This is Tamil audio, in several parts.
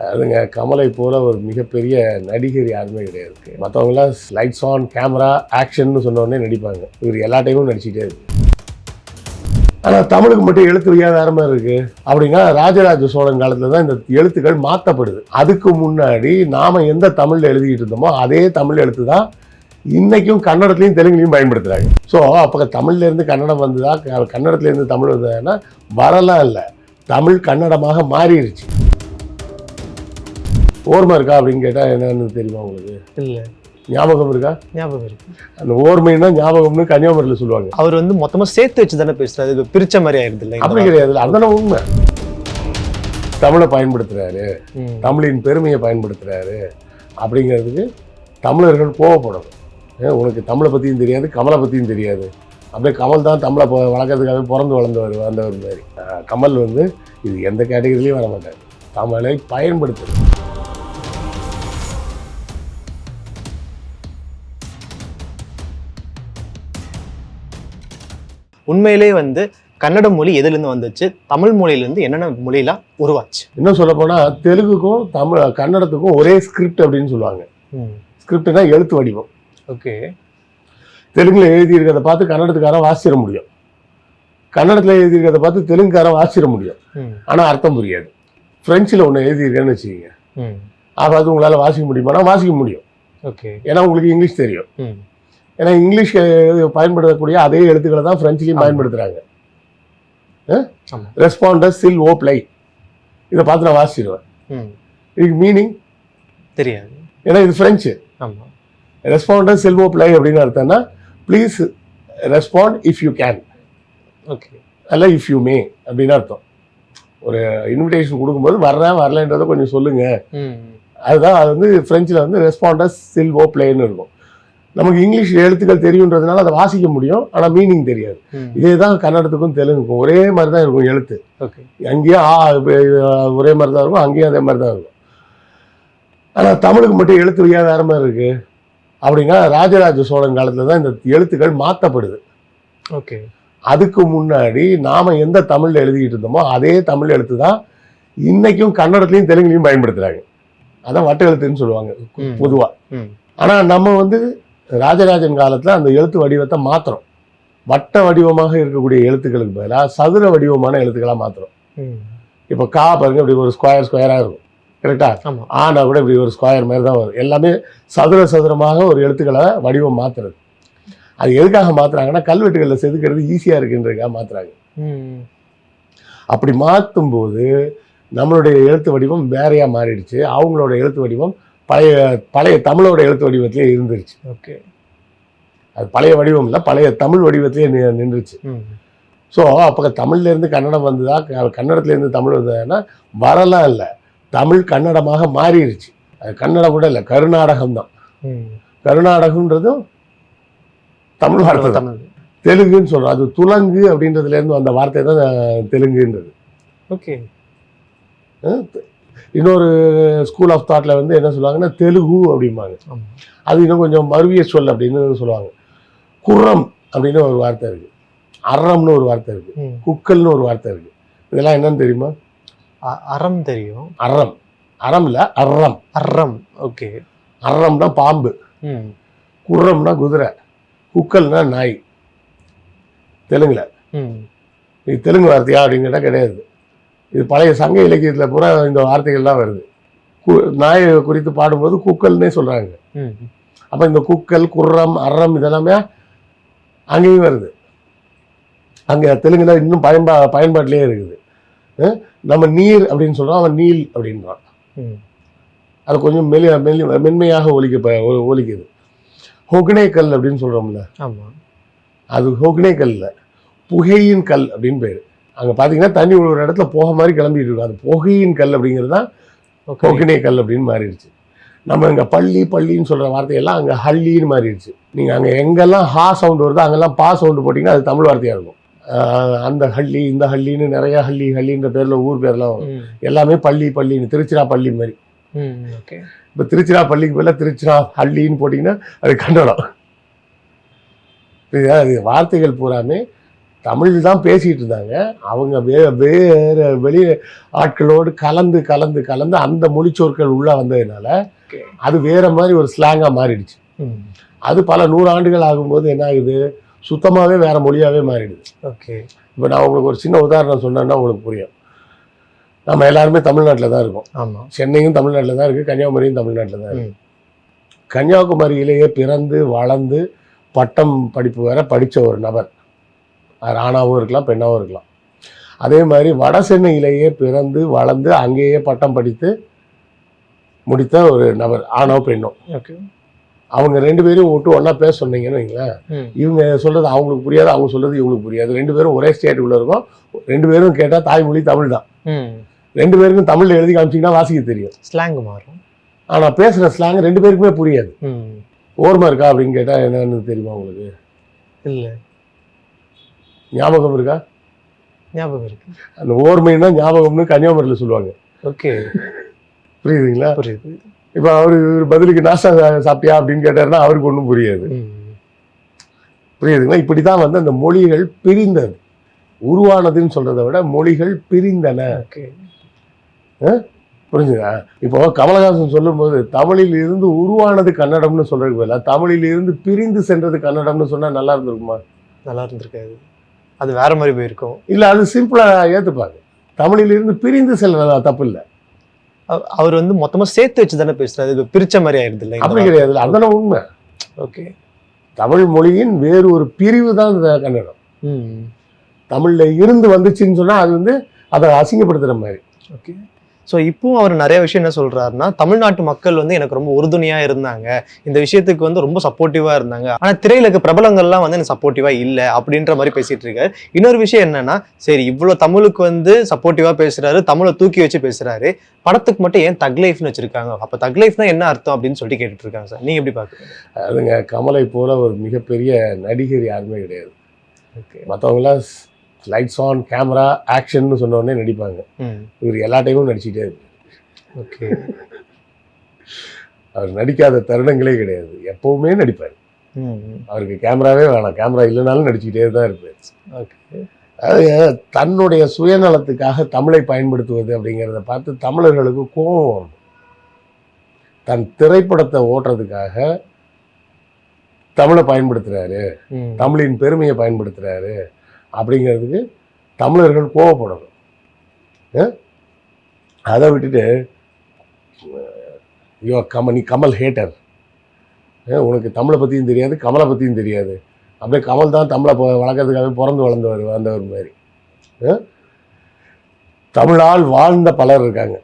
அதுங்க கமலை போல ஒரு மிகப்பெரிய நடிகர் யாருமே கிடையாது. மற்றவங்களாம் லைட்ஸ் ஆன் கேமரா ஆக்ஷன்னு சொன்னோடனே நடிப்பாங்க. இவர் எல்லா டைமும் நடிச்சிட்டே இருக்கு. ஆனால் தமிழுக்கு மட்டும் எழுத்து வியாதாரமாக வேற மாதிரி அப்படின்னா ராஜராஜ சோழன் காலத்தில் தான் இந்த எழுத்துக்கள் மாற்றப்படுது அதுக்கு முன்னாடி நாம் எந்த தமிழில் எழுதிக்கிட்டு இருந்தோமோ அதே தமிழ் எழுத்து தான் இன்றைக்கும் கன்னடத்துலையும் தெலுங்குலையும் பயன்படுத்துகிறாங்க ஸோ அப்போ தமிழ்ல இருந்து கன்னடம் வந்ததா கன்னடத்துலேருந்து தமிழ் வந்ததுன்னா வரலாம் இல்லை தமிழ் கன்னடமாக மாறிடுச்சு ஓர்மை இருக்கா அப்படின்னு கேட்டால் என்னன்னு தெரியுமா உங்களுக்கு? இல்ல. ஞாபகம் இருக்கா? ஞாபகம் இருக்கு. அந்த ஓர்மைன்னா ஞாபகம்னு கன்னியாகுமரியில் சொல்லுவாங்க. அவர் வந்து மொத்தமா சேர்த்து வச்சு தானே பேசுறாரு. இது பிரிச்ச மாதிரி ஆயிருது இல்லை அப்படி கிடையாது. அதுதானே உண்மை. தமிழை பயன்படுத்துறாரு. தமிழின் பெருமையை பயன்படுத்துறாரு. அப்படிங்கிறதுக்கு தமிழர்கள் கோவப்படணும். உனக்கு தமிழை பற்றியும் தெரியாது கமலை பற்றியும் தெரியாது. அப்படியே கமல் தான் தமிழை வளர்க்கறதுக்காக பிறந்து வளர்ந்தவர் வந்தவர் மாதிரி. கமல் வந்து இது எந்த கேட்டகரிலையும் வர மாட்டார் தமிழை பயன்படுத்துறது உண்மையிலே வந்து கன்னட மொழி எதுல இருந்து வந்துச்சு? தமிழ் மொழியில இருந்து என்னென்ன மொழியெல்லாம் உருவாச்சு? இன்னும் சொல்ல போனால் தெலுங்குக்கும் தமிழ் கன்னடத்துக்கும் ஒரே ஸ்கிரிப்ட் அப்படின்னு சொல்லுவாங்க. ஸ்கிரிப்ட்னா எழுத்து வடிவம். ஓகே. தெலுங்குல எழுதியிருக்கிறத பார்த்து கன்னடத்துக்காரன் வாசிட முடியும். கன்னடத்தில் எழுதியிருக்கிறத பார்த்து தெலுங்குக்காரன் வாசிட முடியும். ஆனால் அர்த்தம் புரியாது. ஃப்ரெஞ்சில் ஒன்று எழுதியிருக்கேன்னு வச்சுக்கோங்க. அப்போ அது உங்களால் வாசிக்க முடியுமானா வாசிக்க முடியும். ஓகே. ஏன்னா உங்களுக்கு இங்கிலீஷ் தெரியும். ஏன்னா இங்கிலீஷ் பயன்படுத்தக்கூடிய அதே எழுத்துக்களை தான் ஃப்ரெஞ்சிலையும். பயன்படுத்துகிறாங்க. ரெஸ்பாண்டஸ் சில் ஓ ப்ளை இதை பார்த்து நான் வாசிடுவேன் இதுக்கு மீனிங் தெரியாது. ஏன்னா இது ஃப்ரெஞ்சு ஆமா. ரெஸ்பாண்டஸ் சில் ஓ ப்ளை அப்படின்னு அர்த்தம்னா please respond if you can okay அல்ல இஃப் யூ மே அப்படின்னு அர்த்தம். ஒரு இன்விடேஷன் கொடுக்கும்போது வர்றேன் வரலன்றதை கொஞ்சம் சொல்லுங்க. அதுதான் அது வந்து ஃப்ரெஞ்சில் வந்து ரெஸ்பாண்டஸ் சில்வோ பிளேன்னு இருக்கும். நமக்கு இங்கிலீஷ் எழுத்துக்கள் தெரியுன்றதுனால அதை வாசிக்க முடியும் ஆனால் மீனிங் தெரியாது. இதே தான் கன்னடத்துக்கும் தெலுங்குக்கும் ஒரே மாதிரி தான் இருக்கும் எழுத்து. ஓகே. அங்கேயும் ஆ ஒரே மாதிரி தான் இருக்கும் அங்கேயும் அதே மாதிரி தான் இருக்கும். ஆனால் தமிழுக்கு மட்டும் எழுத்து வழியாக வேற மாதிரி இருக்கு? அப்படின்னா ராஜராஜ சோழன் காலத்தில் தான் இந்த எழுத்துக்கள் மாற்றப்படுது ஓகே. அதுக்கு முன்னாடி நாம எந்த தமிழ்ல எழுதிட்டு இருந்தோமோ அதே தமிழ் எழுத்து தான் இன்னைக்கும் கன்னடத்துலையும் தெலுங்குலையும் பயன்படுத்துறாங்க. அதான் வட்ட எழுத்துன்னு சொல்லுவாங்க ம். பொதுவா. ம். ஆனா நம்ம வந்து ராஜராஜன் காலத்துல அந்த எழுத்து வடிவத்தை மாத்துறோம் வட்ட வடிவமாக இருக்கக்கூடிய எழுத்துக்களுக்கு பதிலாக சதுர வடிவமான எழுத்துக்களா மாத்துறோம் இப்போ கா பாருங்க இப்படி ஒரு ஸ்கொயர் ஸ்கொயரா இருக்கும். கரெக்டா ஆனா கூட இப்படி ஒரு ஸ்கொயர் மாதிரி தான் வரும். எல்லாமே சதுர சதுரமாக ஒரு எழுத்துக்களை வடிவம் மாத்துறது. அது எதுக்காக மாத்துறாங்கன்னா கல்வெட்டுகளில் செதுக்கிறது ஈஸியா இருக்குன்றதுக்காக மாத்துறாங்க. அப்படி மாற்றும்போது நம்மளுடைய எழுத்து வடிவம் வேறையாக மாறிடுச்சு. அவங்களோட எழுத்து வடிவம் பழைய பழைய தமிழோட எழுத்து வடிவத்திலே இருந்துருச்சு. ஓகே. அது பழைய வடிவம் இல்லை பழைய தமிழ் வடிவத்திலே நின்றுச்சு. ஸோ அப்போ தமிழ்லேருந்து கன்னடம் வந்ததா கன்னடத்துலேருந்து தமிழ் வந்ததுன்னா வரலாம் இல்லை. தமிழ் கன்னடமாக மாறிடுச்சு அது கன்னடம் கூட இல்லை கருநாடகம் தான். கருநாடகம்ன்றதும் தமிழ் வார்த்தை தான். தெலுங்குன்னு சொல்கிறோம் அது துலங்கு அப்படின்றதுலேருந்து வந்த வார்த்தை தான் தெலுங்குன்றது. ஓகே. இன்னொரு ஸ்கூல் ஆஃப் தாட்டில் வந்து என்ன சொல்லுவாங்கன்னா தெலுங்கு அப்படிம்பாங்க. அது இன்னும் கொஞ்சம் மருவிய சொல் அப்படின்னு சொல்லுவாங்க. குர்ரம் அப்படின்னு ஒரு வார்த்தை இருக்கு. அறம்னு ஒரு வார்த்தை இருக்கு. ம். குக்கல்னு ஒரு வார்த்தை இருக்கு. இதெல்லாம் என்னன்னு தெரியுமா? அறம் தெரியும். அறம். அறம் இல்ல அறம் அறம். ஓகே. அறம்னா பாம்பு. ம். குர்ரம்னா குதிரை. குக்கல்னா நாய். தெலுங்குல. இது தெலுங்கு வார்த்தையா அப்படின்னு கேட்டால் கிடையாது. இது பழைய சங்க இலக்கியத்தில் பூரா இந்த வார்த்தைகள்லாம் வருது. நாயை குறித்து பாடும்போது குக்கல்னே சொல்றாங்க. ம். அப்போ இந்த குக்கல் குர்ரம் அறம் இதெல்லாமே அங்கேயும் வருது. அங்கே தெலுங்குல இன்னும் பயன்பா பயன்பாட்டிலே இருக்குது. நம்ம நீர் அப்படின்னு சொல்றோம் அவன் நீல் அப்படின்றான். அது கொஞ்சம் மெலி மெலி மென்மையாக ஒலிக்க ஒலிக்குது. ஹொக்னே கல் அப்படின்னு சொல்றோம்ல. ஆமா. அது ஹொக்னே கல்ல. புகையின் கல் அப்படின்னு பேர். அங்கே பார்த்தீங்கன்னா தண்ணி ஒரு இடத்துல போக மாதிரி கிளம்பிட்டு இருக்கும் அது புகையின் கல் அப்படிங்கிறது தான் ஓகே. ஹொக்னே கல் அப்படின்னு மாறிடுச்சு. நம்ம இங்கே பள்ளி பள்ளின்னு சொல்கிற வார்த்தையெல்லாம் அங்கே ஹல்லின்னு மாறிடுச்சு. நீங்கள் அங்கே எங்கெல்லாம் ஹா சவுண்ட் வருதோ அங்கெல்லாம் பா சவுண்டு போட்டிங்கன்னா அது தமிழ் வார்த்தையாக இருக்கும். அந்த ஹள்ளி இந்த ஹள்ளின்னு நிறைய ஹள்ளி ஹள்ளின்ற பேரில் ஊர் பேர்லாம் எல்லாமே பள்ளி பள்ளின்னு திருச்சிராப்பள்ளி மாதிரி. இப்போ திருச்சிராப்பள்ளிக்கு பதிலாக திருச்சிரா ஹள்ளின்னு போட்டிங்கன்னா அது இது அது வார்த்தைகள் பூராமே தமிழ் தான் பேசிட்டு இருந்தாங்க. அவங்க வே வேற வெளி ஆட்களோடு கலந்து கலந்து கலந்து அந்த மொழிச்சொற்கள் உள்ள வந்ததுனால. அது வேற மாதிரி ஒரு ஸ்லாங்கா மாறிடுச்சு. அது பல நூறு ஆண்டுகள் ஆகும்போது என்ன ஆகுது? சுத்தமாகவே வேற மொழியாவே மாறிடுது. ஓகே இப்போ நான் உங்களுக்கு ஒரு சின்ன உதாரணம் சொன்னேன்னா உங்களுக்கு புரியும். நம்ம எல்லாருமே தமிழ்நாட்டில் தான் இருக்கோம். ஆமா. சென்னையும் தமிழ்நாட்டில் தான் இருக்குது கன்னியாகுமரியும் தமிழ்நாட்டில் தான் இருக்கு. ம். கன்னியாகுமரியிலேயே பிறந்து வளர்ந்து பட்டம் படிப்பு வர படித்த ஒரு நபர். அது ஆணாவும் இருக்கலாம் பெண்ணாவும் இருக்கலாம். அதே மாதிரி வட சென்னையிலேயே பிறந்து வளர்ந்து அங்கேயே பட்டம் படித்து முடித்த ஒரு நபர் ஆணோ பெண்ணோ. ஓகே. அவங்க ரெண்டு பேரும் விட்டு ஒன்றா பேச சொன்னீங்கன்னு வைங்களேன். இவங்க சொல்கிறது அவங்களுக்கு புரியாது அவங்க சொல்கிறது இவங்களுக்கு புரியாது. ரெண்டு பேரும் ஒரே ஸ்டேட்டுக்குள்ளே இருக்கும். ரெண்டு பேரும் கேட்டால் தாய்மொழி தமிழ் தான். ரெண்டு பேருக்கும் தமிழில் எழுதி காமிச்சிங்கன்னா வாசிக்க தெரியும். ஸ்லாங் மாறும். ஆனால் பேசுகிற ஸ்லாங் ரெண்டு பேருக்குமே புரியாது. ஓர்மை இருக்கா அப்படின்னு கேட்டால் என்னன்னு தெரியுமா உங்களுக்கு? இல்ல. ஞாபகம் இருக்கா? ஞாபகம் இருக்கு. அந்த ஓர்மைன்னா ஞாபகம்னு கன்னியாகுமரியில் சொல்லுவாங்க. ஓகே. புரியுதுங்களா? புரியுது. இப்போ அவர் பதிலுக்கு நாஸ்டா சா- சாப்பிட்டியா அப்படின்னு கேட்டாருன்னா அவருக்கு ஒன்றும் புரியாது. புரியுதுங்களா? இப்படி தான் வந்து அந்த மொழிகள் பிரிந்தது. உருவானதுன்னு சொல்றதை விட மொழிகள் பிரிந்தன. ஓகே. புரிஞ்சுதா? இப்போ கமலஹாசன் சொல்லும்போது தமிழில் இருந்து உருவானது கன்னடம்னு சொல்றதுக்கு பதிலா தமிழில் இருந்து பிரிந்து சென்றது கன்னடம்னு சொன்னா நல்லா இருந்திருக்குமா? நல்லா இருந்திருக்காது. அது வேற மாதிரி போயிருக்கும். இல்ல அது சிம்பிளா ஏத்துப்பாங்க. தமிழில் இருந்து பிரிந்து செல்றதா தப்பு இல்லை. அவ- அவர் வந்து மொத்தமா சேர்த்து வச்சு தானே பேசுறாரு. இது பிரிச்ச மாதிரி ஆயிருது இல்லை அப்படி கிடையாது. அதான உண்மை. ஓகே. தமிழ் மொழியின் வேறு ஒரு பிரிவு தான் இந்த கன்னடம். ம். தமிழ்ல இருந்து வந்துச்சுன்னு சொன்னா அது வந்து அதை அசிங்கப்படுத்துற மாதிரி. ஓகே. ஸோ இப்பவும் அவர் நிறைய விஷயம் என்ன சொல்றாருன்னா தமிழ்நாட்டு மக்கள் வந்து எனக்கு ரொம்ப உறுதுணையா இருந்தாங்க. இந்த விஷயத்துக்கு வந்து ரொம்ப சப்போர்ட்டிவா இருந்தாங்க. ஆனா திரையில இருக்க பிரபலங்கள்லாம் வந்து எனக்கு சப்போர்ட்டிவா இல்ல அப்படின்ற மாதிரி பேசிட்டு இருக்காரு. இன்னொரு விஷயம் என்னன்னா சரி இவ்வளவு தமிழுக்கு வந்து சப்போர்ட்டிவா பேசுறாரு தமிழை தூக்கி வச்சு பேசுறாரு. படத்துக்கு மட்டும் ஏன் தக் லைஃப்னு வச்சிருக்காங்க? அப்ப தக் லைஃப்னா என்ன அர்த்தம் அப்படின்னு சொல்லிட்டு கேட்டுட்டு இருக்காங்க சார். நீங்க எப்படி பாக்குறீங்க அதுங்க கமலை போல ஒரு மிகப்பெரிய நடிகர் யாருமே கிடையாது. ஓகே. மற்றவங்களாம் லைட்ஸ் ஆன் கேமரா ஆக்ஷன்னு சொன்ன உடனே நடிப்பாங்க இவர் எல்லா டைமும் நடிச்சிட்டே இருப்பார். ஓகே. அவர் நடிக்காத தருணங்களே கிடையாது. எப்பவுமே நடிப்பார். அவருக்கு கேமராவே வேணாம். கேமரா இல்லைனாலும் நடிச்சுக்கிட்டே தான் இருப்பார். ஓகே. அது தன்னுடைய சுயநலத்துக்காக தமிழை பயன்படுத்துவது அப்படிங்கிறத பார்த்து தமிழர்களுக்கு கோபம் வரும். தன் திரைப்படத்தை ஓட்டுறதுக்காக தமிழை பயன்படுத்துறாரு. ம். தமிழின் பெருமையை பயன்படுத்துறாரு. அப்படிங்கிறதுக்கு தமிழர்கள் கோவப்படணும்? அதை விட்டுட்டு ஐயோ கம நீ கமல் ஹேட்டர் உனக்கு தமிழை பற்றியும் தெரியாது கமலை பற்றியும் தெரியாது. அப்படியே கமல் தான் தமிழை வளர்க்கறதுக்காகவே பிறந்து வளர்ந்தவர் வந்தவர் மாதிரி? தமிழால் வாழ்ந்த பலர் இருக்காங்க.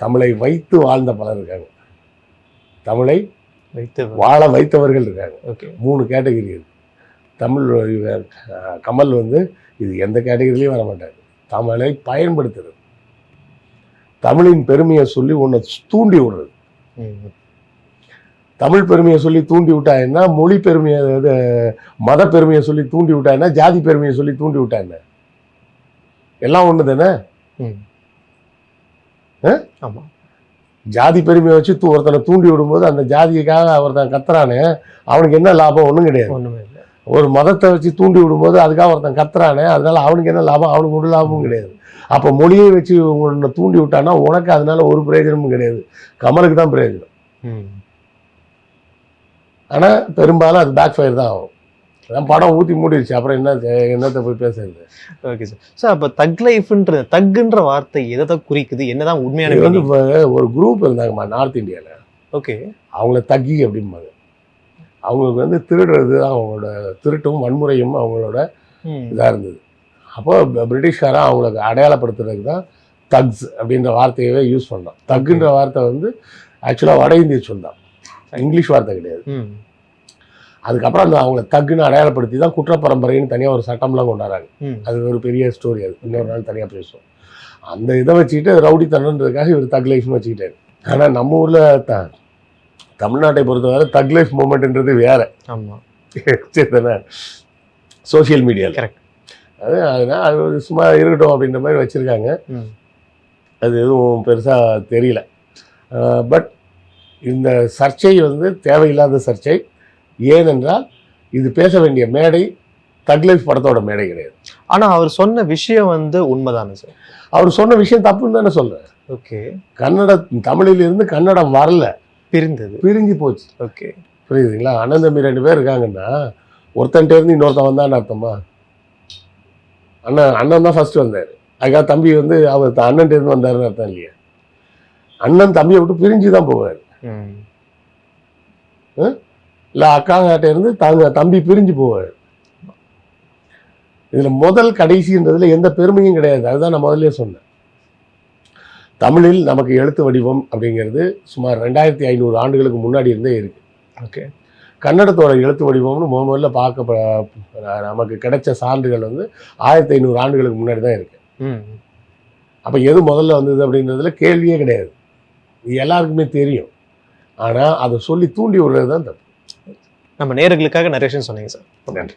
தமிழை வைத்து வாழ்ந்த பலர் இருக்காங்க. தமிழை வைத்து வாழ வைத்தவர்கள் இருக்காங்க. ஓகே. மூணு கேட்டகரி இருக்கு. தமிழ் இவர், கமல் வந்து இது எந்த கேட்டகரிலையும் வர மாட்டார். தமிழை பயன்படுத்துறது. தமிழின் பெருமையை சொல்லி உன்னை தூண்டி விடுறது. தமிழ் பெருமையை சொல்லி தூண்டி விட்டா என்ன? மொழி பெருமையை இது, மத பெருமையை சொல்லி தூண்டி விட்டா என்ன? ஜாதி பெருமையை சொல்லி தூண்டி விட்டா என்ன? எல்லாம் ஒன்று தானே ம். ஆ? ஆமா. ஜாதி பெருமையை வச்சு ஒருத்தனை தூண்டி விடும்போது அந்த ஜாதிக்காக ஒருத்தன் கத்துறானே அவனுக்கு என்ன லாபம்? ஒன்றும் கிடையாது. இல்லை. ஒரு மதத்தை வச்சு தூண்டி விடும்போது அதுக்காக ஒருத்தன் கத்துறானே அதனால அவனுக்கு என்ன லாபம்? அவனுக்கு ஒரு லாபமும் கிடையாது. அப்போ மொழியை வச்சு உன்னை தூண்டி விட்டான்னா உனக்கு அதனால ஒரு பிரயோஜனமும் கிடையாது. கமலுக்கு தான் பிரயோஜனம். ம். ஆனால் பெரும்பாலும் அது பேக் ஃபயர் தான் ஆகும். அதான் படம் ஊற்றி மூடிடுச்சு. அப்புறம் என்ன என்னத்தை போய் பேசுறது? ஓகே சார் சார் அப்போ தக் லைஃப்ன்ற தக்குன்ற வார்த்தை எதை தான் குறிக்குது? என்னதான் உண்மையான வந்து ஒரு குரூப் இருந்தாங்கம்மா நார்த் இந்தியாவில் ஓகே அவங்கள தக்கி அப்படிம்பாங்க. அவங்களுக்கு வந்து திருடுறது தான் அவங்களோட திருட்டும் வன்முறையும் அவங்களோட இதாக இருந்தது. அப்போ பிரிட்டிஷ்காரன் அவங்களுக்கு அடையாளப்படுத்துறதுக்கு தான் தக்ஸ் அப்படின்ற வார்த்தையவே யூஸ் பண்ணான். தக்குன்ற வார்த்தை வந்து ஆக்சுவலாக வட இந்திய சொல் தான். இங்கிலீஷ் வார்த்தை கிடையாது. அதுக்கப்புறம் அந்த அவங்கள தக்குன்னு அடையாளப்படுத்தி தான் குற்றப்பரம்பரைன்னு தனியாக ஒரு சட்டம்லாம் கொண்டாடுறாங்க. அது ஒரு பெரிய ஸ்டோரி அது. இன்னொரு நாள் தனியாக பேசுவோம். அந்த இதை வச்சுக்கிட்டு ரவுடி தரன்றதுக்காக இவர் தக் லைஃப்னு வச்சுக்கிட்டாரு. ஆனால் நம்ம ஊரில் த தமிழ்நாட்டை பொறுத்தவரை தக் லைஃப் மூமெண்ட்ன்றது வேற. ஆமா. சரி தானே சோஷியல் மீடியாவில். அது அதனால் அது சும்மா இருக்கட்டும் அப்படின்ற மாதிரி வச்சுருக்காங்க. அது எதுவும் பெருசாக தெரியல. பட் இந்த சர்ச்சை வந்து தேவையில்லாத சர்ச்சை. ஏனென்றால் இது பேச வேண்டிய மேடை தக் லைஃப் படத்தோட மேடை கிடையாது. ஆனா அவர் சொன்ன விஷயம் வந்து உண்மைதானே சார்? அவர் சொன்ன விஷயம் தப்புன்னு தானே சொல்றேன் ஓகே. கன்னட தமிழிலிருந்து கன்னடம் வரல. பிரிந்தது. பிரிஞ்சு போச்சு. ஓகே. புரியுதுங்களா? அண்ணன் தம்பி ரெண்டு பேர் இருக்காங்கன்னா ஒருத்தன்ட்ட இருந்து இன்னொருத்தன் வந்தான்னு அர்த்தமா? அண்ணன் அண்ணன் தான் ஃபர்ஸ்ட் வந்தார். அதுக்காக தம்பி வந்து அவர் அண்ணன்ட்ட இருந்து வந்தாருன்னு அர்த்தம் இல்லையா? அண்ணன் தம்பியை விட்டு பிரிஞ்சு தான் போவார். இல்லை அக்காங்கிட்ட இருந்து தாங்க தம்பி பிரிஞ்சு போவார். இதில் முதல் கடைசின்றதுல எந்த பெருமையும் கிடையாது. அதுதான் நான் முதல்ல சொன்னேன். தமிழில் நமக்கு எழுத்து வடிவம் அப்படிங்கிறது சுமார் ரெண்டாயிரத்தி ஐநூறு ஆண்டுகளுக்கு முன்னாடி இருந்தே இருக்கு. ஓகே. கன்னடத்தோட எழுத்து வடிவம்னு முத முதல்ல பார்க்க நமக்கு கிடைச்ச சான்றுகள் வந்து ஆயிரத்தி ஐநூறு ஆண்டுகளுக்கு முன்னாடி தான் இருக்கு. ம். அப்போ எது முதல்ல வந்தது அப்படின்றதுல கேள்வியே கிடையாது. இது எல்லாருக்குமே தெரியும். ஆனால் அதை சொல்லி தூண்டி விடுறது தான் தப்பு. நம்ம நேர்களுக்காக நிறைய சொன்னீங்க சார். நன்றி.